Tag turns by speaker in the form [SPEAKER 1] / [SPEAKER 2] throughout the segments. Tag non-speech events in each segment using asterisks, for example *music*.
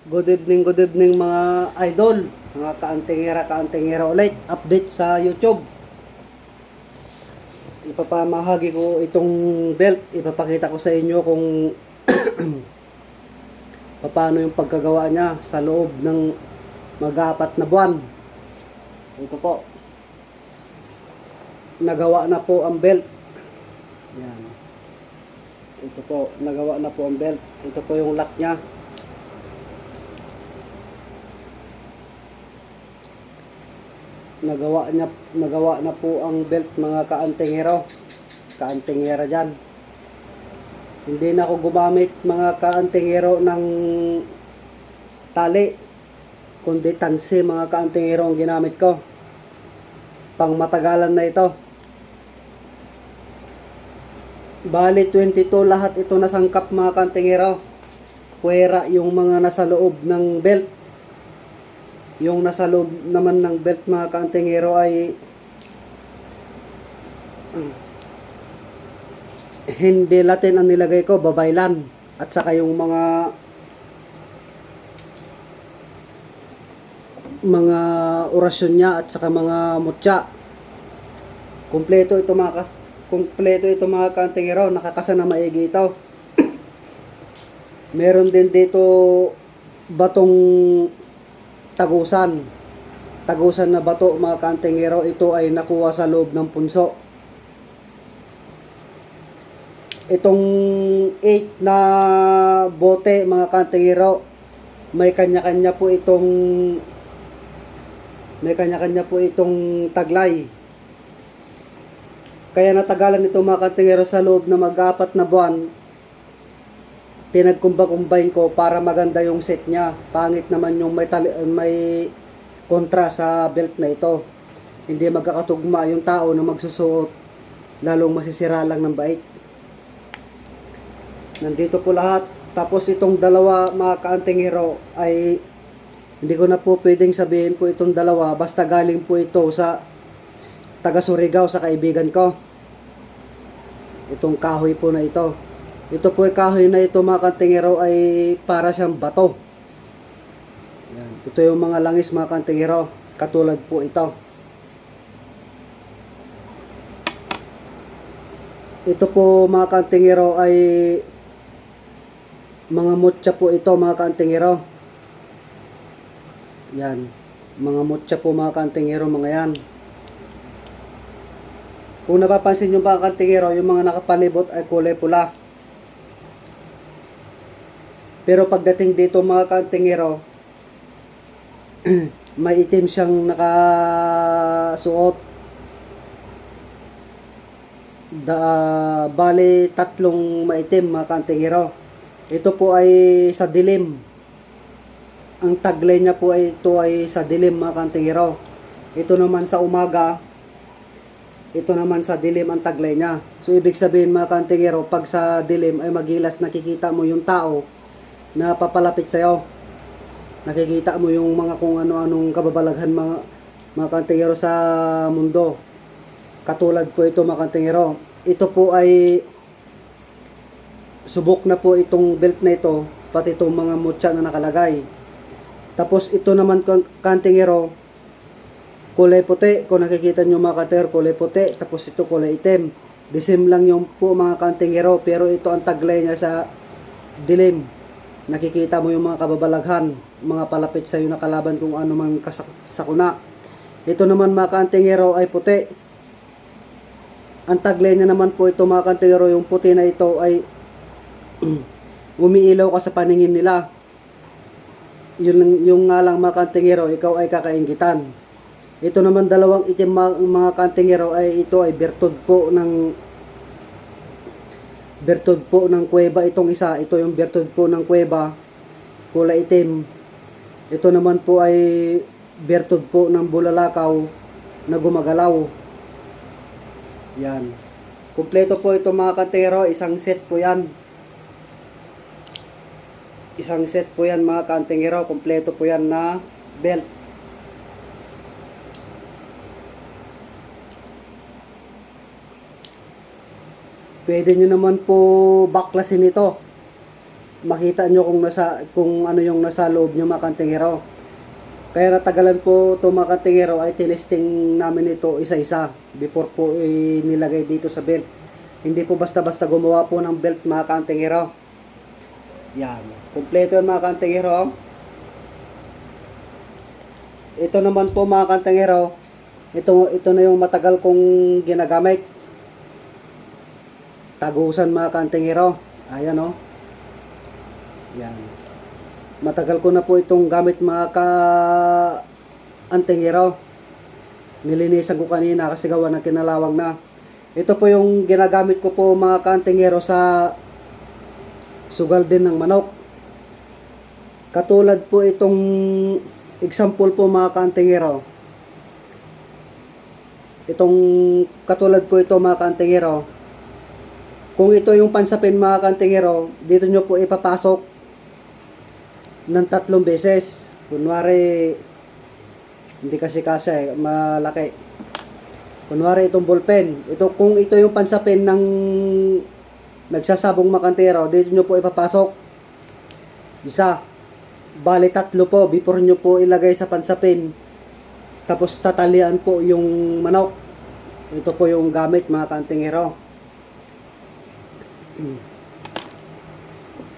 [SPEAKER 1] Good evening, good evening mga idol, mga kaantingera, kaantingera ulit. Update sa YouTube. Ipapamahagi ko itong belt. Ipapakita ko sa inyo kung *clears throat* paano yung pagkagawa niya sa loob ng mag-apat na buwan. Ito po. Nagawa na po ang belt. Yan. Ito po, nagawa na po ang belt. Ito po yung lock niya. Nagawa niya nagawa na po ang belt mga kaantingero kaantingera dyan. Hindi na ako gumamit mga kaantingero ng tali kundi tansi mga kaantingero ang ginamit ko. Pang matagalan na ito. Bali 22 lahat ito nasangkap mga kaantingero puwera yung mga nasa loob ng belt yung nasa loob naman ng belt mga kaantingero ay ah, hindi Latin ang nilagay ko, babaylan. At saka yung mga mga orasyon niya at saka mga mutya. Kumpleto ito mga kas kumpleto ito mga kaantingero, nakakasa na maigi ito. *coughs* Meron din dito batong tagusan. Tagusan na bato mga kantingero, ito ay nakuha sa loob ng punso. Itong 8 na bote mga kantingero, may kanya-kanya po itong may kanya-kanya po itong taglay. Kaya natagalan ito mga kantingero sa loob na mag-apat na buwan, pinagkumba-combine ko para maganda yung set niya. Pangit naman yung may, tali, may kontra sa belt na ito. Hindi magkakatugma yung tao na magsusuot, lalong masisira lang ng bait. Nandito po lahat. Tapos itong dalawa mga kaanting hero ay hindi ko na po pwedeng sabihin po itong dalawa basta galing po ito sa taga Surigao sa kaibigan ko. Itong kahoy po na ito. Ito po ay kahoy na ito mga kantingero ay para siyang bato. Yan. Ito yung mga langis mga kantingero. Katulad po ito. Ito po mga kantingero ay mga mutya po ito mga kantingero. Yan. Mga mutya po mga kantingero mga yan. Kung napapansin nyo mga kantingero, yung mga nakapalibot ay kulay pula. Pero pagdating dito mga kantingero, *clears throat* may itim siyang nakasuot. Da, bali tatlong maitim mga kantingero. Ito po ay sa dilim. Ang taglay niya po ay ito ay sa dilim mga kantingero. Ito naman sa umaga, ito naman sa dilim ang taglay niya. So ibig sabihin mga kantingero, pag sa dilim ay magilas nakikita mo yung tao na papalapit sa'yo. Nakikita mo yung mga kung ano-anong kababalaghan mga, mga kantingero sa mundo. Katulad po ito mga kantingero. Ito po ay subok na po itong belt na ito, pati itong mga mutya na nakalagay. Tapos ito naman kan- kantingero, kulay puti. Kung nakikita nyo mga kantingero, kulay puti. Tapos ito kulay itim. The same lang yung po mga kantingero, pero ito ang taglay niya sa dilim nakikita mo yung mga kababalaghan, mga palapit sa iyo na kalaban kung ano mang kasak- sakuna. Ito naman mga kantingero ay puti. Ang taglay niya naman po ito mga kantingero, yung puti na ito ay *clears throat* umiilaw ka sa paningin nila. Yun yung nga lang mga kantingero, ikaw ay kakaingitan. Ito naman dalawang itim mga, mga kantingero ay ito ay bertud po ng bertud po ng kuweba itong isa. Ito yung bertud po ng kuweba, kulay itim. Ito naman po ay bertud po ng bulalakaw na gumagalaw. Yan. Kumpleto po ito mga kantero, isang set po yan. Isang set po yan mga kantingero, kumpleto po yan na belt. Pwede nyo naman po baklasin ito. makita nyo kung nasa kung ano yung nasa loob nyo mga. Kaya natagalan po ito mga ay tinesting namin ito isa-isa before po nilagay dito sa belt. Hindi po basta-basta gumawa po ng belt mga kantingero. Yan. Kompleto yan mga kantingero. Ito naman po mga kantingero. Ito, ito na yung matagal kong ginagamit. Tagusan mga kantingero. Ayan o. Yan. Matagal ko na po itong gamit mga ka antingero. Nilinisan ko kanina kasi gawa ng kinalawang na. Ito po yung ginagamit ko po mga kantingero sa sugal din ng manok. Katulad po itong example po mga kantingero. Itong katulad po ito mga kantingero. Kung ito yung pansapin mga kantingero, dito nyo po ipapasok ng tatlong beses. Kunwari, hindi kasi kasi eh, malaki. Kunwari itong ballpen. Ito, kung ito yung pansapin ng nagsasabong makantero, dito nyo po ipapasok. Isa. Bali tatlo po before nyo po ilagay sa pansapin. Tapos tatalian po yung manok. Ito po yung gamit mga kantingero. Hmm.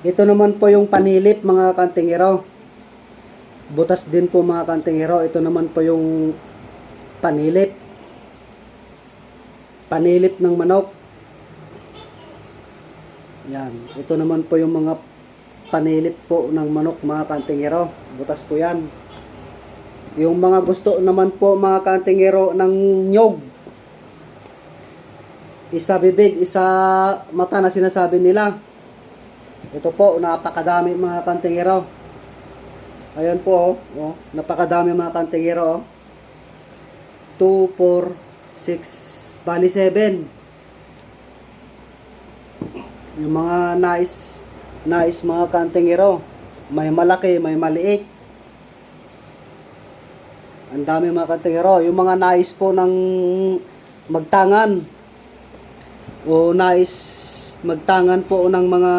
[SPEAKER 1] Ito naman po yung panilip mga kantingero. Butas din po mga kantingero. Ito naman po yung panilip. Panilip ng manok. Yan. Ito naman po yung mga panilip po ng manok mga kantingero. Butas po yan. Yung mga gusto naman po mga kantingero ng nyog. Isa bibig, isa mata na sinasabi nila. Ito po, napakadami mga kantingero. Ayan po, oh, oh, napakadami mga kantingero. Oh. 2, 4, 6, bali 7. Yung mga nice, nice mga kantingero. May malaki, may maliit. Ang dami mga kantingero. Yung mga nice po ng magtangan. O nice magtangan po ng mga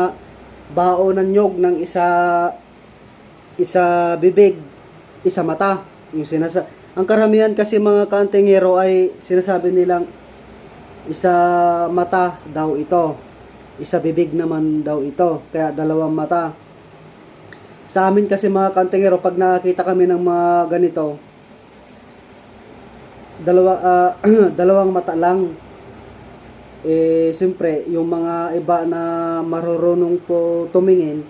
[SPEAKER 1] bao ng nyog ng isa isa bibig, isa mata. Yung sinasa ang karamihan kasi mga kantingero ay sinasabi nilang isa mata daw ito. Isa bibig naman daw ito. Kaya dalawang mata. Sa amin kasi mga kantingero, pag nakakita kami ng mga ganito, dalawa, ah, *clears throat* dalawang mata lang. Eh, siyempre, yung mga iba na marurunong po tumingin,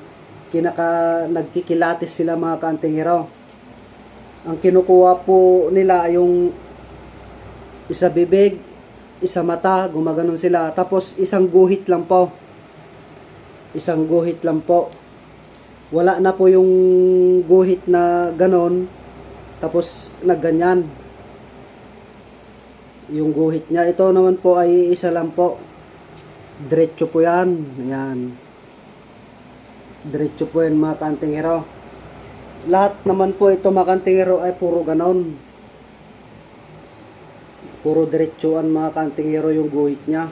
[SPEAKER 1] kinaka nagkikilatis sila mga kantingero. Ang kinukuha po nila yung isa bibig, isa mata, gumaganon sila. Tapos isang guhit lang po. Isang guhit lang po. Wala na po yung guhit na ganon. Tapos nagganyan. Yung guhit niya. Ito naman po ay isa lang po. Diretso po yan. Ayan. Diretso po yan mga kantingero. Lahat naman po ito mga kantingero ay puro ganon. Puro diretsuan mga kantingero yung guhit niya.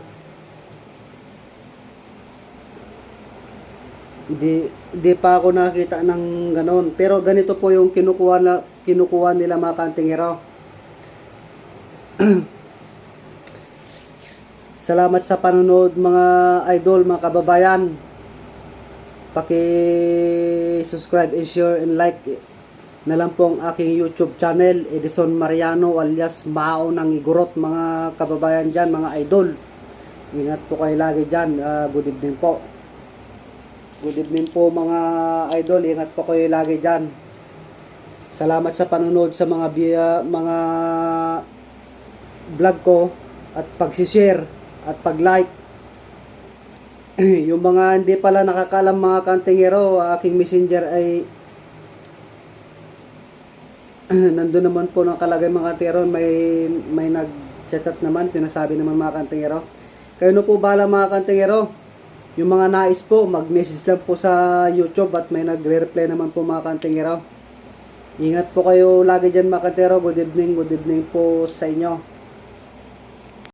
[SPEAKER 1] Hindi, hindi pa ako nakita ng ganon. Pero ganito po yung kinukuha, na, kinukuha nila mga kantingero. *clears throat* Salamat sa panonood mga idol, mga kababayan. Paki-subscribe and share and like na lang po ang aking YouTube channel, Edison Mariano alias Mao ng Igorot, mga kababayan dyan, mga idol. Ingat po kayo lagi dyan. Ah, good evening po. Good evening po mga idol. Ingat po kayo lagi dyan. Salamat sa panonood sa mga mga vlog ko at pagsishare at pag-like. *clears throat* yung mga hindi pala nakakalam mga kantingero, aking messenger ay *clears throat* nandun naman po nakalagay mga kantingero, may, may nag-chat naman, sinasabi naman mga kantingero. Kayo na po bala mga kantingero. Yung mga nais po, mag-message lang po sa YouTube at may nagre-reply naman po mga kantingero. Ingat po kayo lagi dyan mga kantingero. Good evening, good evening po sa inyo.